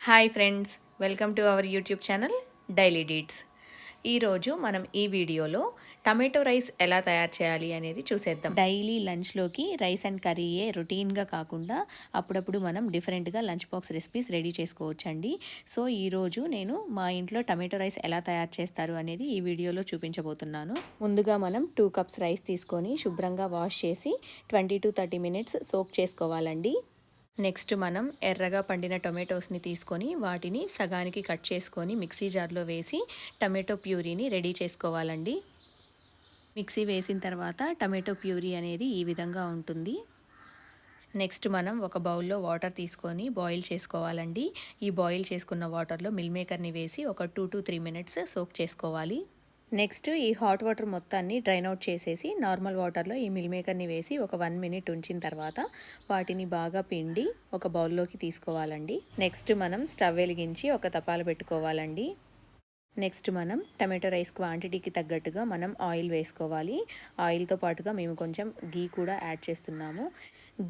Hi friends welcome to our YouTube channel daily deeds ఈరోజు మనం ఈ వీడియోలో టమాటో రైస్ ఎలా తయారు చేయాలి అనేది చూసేద్దాం. డైలీ లంచ్లోకి రైస్ అండ్ కర్రీయే రొటీన్గా కాకుండా అప్పుడప్పుడు మనం డిఫరెంట్గా లంచ్ బాక్స్ రెసిపీస్ రెడీ చేసుకోవచ్చండి. సో ఈరోజు నేను మా ఇంట్లో టమాటో రైస్ ఎలా తయారు చేస్తారు అనేది ఈ వీడియోలో చూపించబోతున్నాను. ముందుగా మనం టూ కప్స్ రైస్ తీసుకొని శుభ్రంగా వాష్ చేసి twenty to thirty minutes soak చేసుకోవాలండి. నెక్స్ట్ మనం ఎర్రగా పండిన టొమాటోస్ని తీసుకొని వాటిని సగానికి కట్ చేసుకొని మిక్సీ జార్లో వేసి టమాటో ప్యూరీని రెడీ చేసుకోవాలండి. మిక్సీ వేసిన తర్వాత టమాటో ప్యూరీ అనేది ఈ విధంగా ఉంటుంది. నెక్స్ట్ మనం ఒక బౌల్లో వాటర్ తీసుకొని బాయిల్ చేసుకోవాలండి. ఈ బాయిల్ చేసుకున్న వాటర్లో మిల్ మేకర్ని వేసి ఒక two to three minutes soak చేసుకోవాలి. నెక్స్ట్ ఈ హాట్ వాటర్ మొత్తాన్ని డ్రైన్ అవుట్ చేసేసి నార్మల్ వాటర్లో ఈ మిల్ మేకర్ని వేసి ఒక వన్ మినిట్ ఉంచిన తర్వాత వాటిని బాగా పిండి ఒక బౌల్లోకి తీసుకోవాలండి. నెక్స్ట్ మనం స్టవ్ వెలిగించి ఒక తపాలు పెట్టుకోవాలండి. నెక్స్ట్ మనం టమాటో రైస్ క్వాంటిటీకి తగ్గట్టుగా మనం ఆయిల్ వేసుకోవాలి. ఆయిల్తో పాటుగా మేము కొంచెం గీ కూడా యాడ్ చేస్తున్నాము.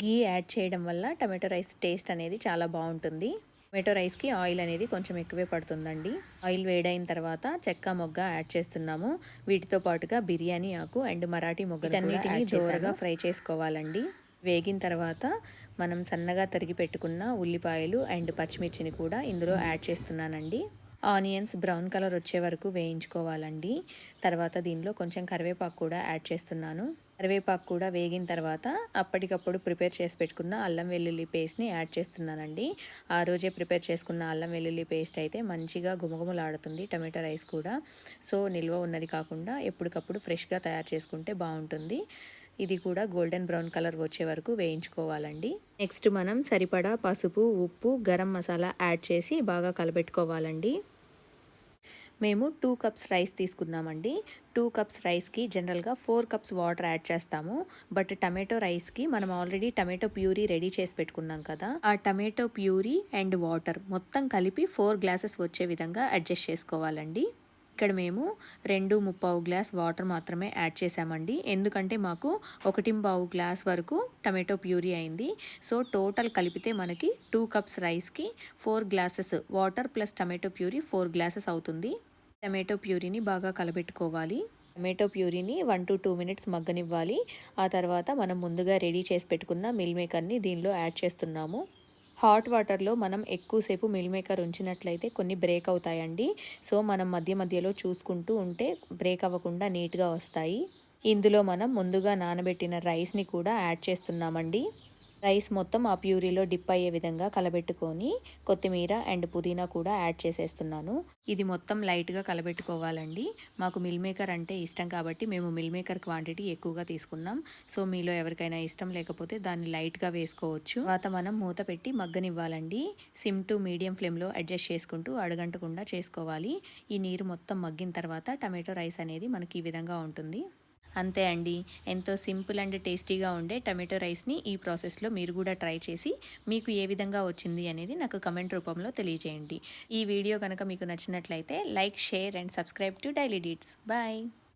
గీ యాడ్ చేయడం వల్ల టమాటో రైస్ టేస్ట్ అనేది చాలా బాగుంటుంది. టొమాటో రైస్కి ఆయిల్ అనేది కొంచెం ఎక్కువే పడుతుందండి. ఆయిల్ వేడైన తర్వాత చెక్క మొగ్గ యాడ్ చేస్తున్నాము. వీటితో పాటుగా బిర్యానీ ఆకు అండ్ మరాఠీ మొగ్గలన్నిటిని దోరగా ఫ్రై చేసుకోవాలండి. వేగిన తర్వాత మనం సన్నగా తరిగి పెట్టుకున్న ఉల్లిపాయలు అండ్ పచ్చిమిర్చిని కూడా ఇందులో యాడ్ చేస్తున్నానండి. ఆనియన్స్ బ్రౌన్ కలర్ వచ్చే వరకు వేయించుకోవాలండి. తర్వాత దీనిలో కొంచెం కరివేపాకు కూడా యాడ్ చేస్తున్నాను. కరివేపాకు కూడా వేగిన తర్వాత అప్పటికప్పుడు ప్రిపేర్ చేసి పెట్టుకున్న అల్లం వెల్లుల్లి పేస్ట్ని యాడ్ చేస్తున్నానండి. ఆ రోజే ప్రిపేర్ చేసుకున్న అల్లం వెల్లుల్లి పేస్ట్ అయితే మంచిగా గుమగుమలాడుతుంది టమాటో రైస్ కూడా. సో నిల్వ ఉన్నది కాకుండా ఎప్పటికప్పుడు ఫ్రెష్గా తయారు చేసుకుంటే బాగుంటుంది. ఇది కూడా గోల్డెన్ బ్రౌన్ కలర్ వచ్చే వరకు వేయించుకోవాలండి. నెక్స్ట్ మనం సరిపడా పసుపు ఉప్పు గరం మసాలా యాడ్ చేసి బాగా కలబెట్టుకోవాలండి. మేము టూ కప్స్ రైస్ తీసుకున్నామండి. టూ కప్స్ రైస్కి జనరల్గా ఫోర్ కప్స్ వాటర్ యాడ్ చేస్తాము. బట్ టమాటో రైస్కి మనం ఆల్రెడీ టమాటో ప్యూరీ రెడీ చేసి పెట్టుకున్నాం కదా. ఆ టమాటో ప్యూరీ అండ్ వాటర్ మొత్తం కలిపి ఫోర్ గ్లాసెస్ వచ్చే విధంగా అడ్జస్ట్ చేసుకోవాలండి. ఇక్కడ మేము రెండు ముప్పావు గ్లాస్ వాటర్ మాత్రమే యాడ్ చేసామండి ఎందుకంటే మాకు ఒకటి పావు గ్లాస్ వరకు టమాటో ప్యూరీ అయింది. సో టోటల్ కలిపితే మనకి టూ కప్స్ రైస్కి four glasses water plus tomato puree four glasses అవుతుంది. టమాటో ప్యూరీని బాగా కలబెట్టుకోవాలి. టమాటో ప్యూరీని వన్ టు టూ మినిట్స్ మగ్గనివ్వాలి. ఆ తర్వాత మనం ముందుగా రెడీ చేసి పెట్టుకున్న మిల్ మేకర్ని దీనిలో యాడ్ చేస్తున్నాము. హాట్ వాటర్లో మనం ఎక్కువసేపు మిల్ మేకర్ ఉంచినట్లయితే కొన్ని బ్రేక్ అవుతాయండి. సో మనం మధ్య మధ్యలో చూసుకుంటూ ఉంటే బ్రేక్ అవ్వకుండా నీట్గా వస్తాయి. ఇందులో మనం ముందుగా నానబెట్టిన రైస్ని కూడా యాడ్ చేస్తున్నామండి. రైస్ మొత్తం ఆ ప్యూరీలో డిప్ అయ్యే విధంగా కలబెట్టుకొని కొత్తిమీర అండ్ పుదీనా కూడా యాడ్ చేసేస్తున్నాను. ఇది మొత్తం లైట్గా కలబెట్టుకోవాలండి. మాకు మిల్ మేకర్ అంటే ఇష్టం కాబట్టి మేము మిల్ మేకర్ క్వాంటిటీ ఎక్కువగా తీసుకున్నాం. సో మీలో ఎవరికైనా ఇష్టం లేకపోతే దాన్ని లైట్గా వేసుకోవచ్చు. తర్వాత మనం మూత పెట్టి మగ్గనివ్వాలండి. సిమ్ టు మీడియం ఫ్లేమ్లో అడ్జస్ట్ చేసుకుంటూ అడగంటకుండా చేసుకోవాలి. ఈ నీరు మొత్తం మగ్గిన తర్వాత టమాటో రైస్ అనేది మనకి ఈ విధంగా ఉంటుంది. అంతే అండి. ఎంతో సింపుల్ అండ్ టేస్టీగా ఉండే టమాటో రైస్ని ఈ ప్రాసెస్లో మీరు కూడా ట్రై చేసి మీకు ఏ విధంగా వచ్చింది అనేది నాకు కమెంట్ రూపంలో తెలియజేయండి. ఈ వీడియో కనుక మీకు నచ్చినట్లయితే like share and subscribe to daily deeds. Bye.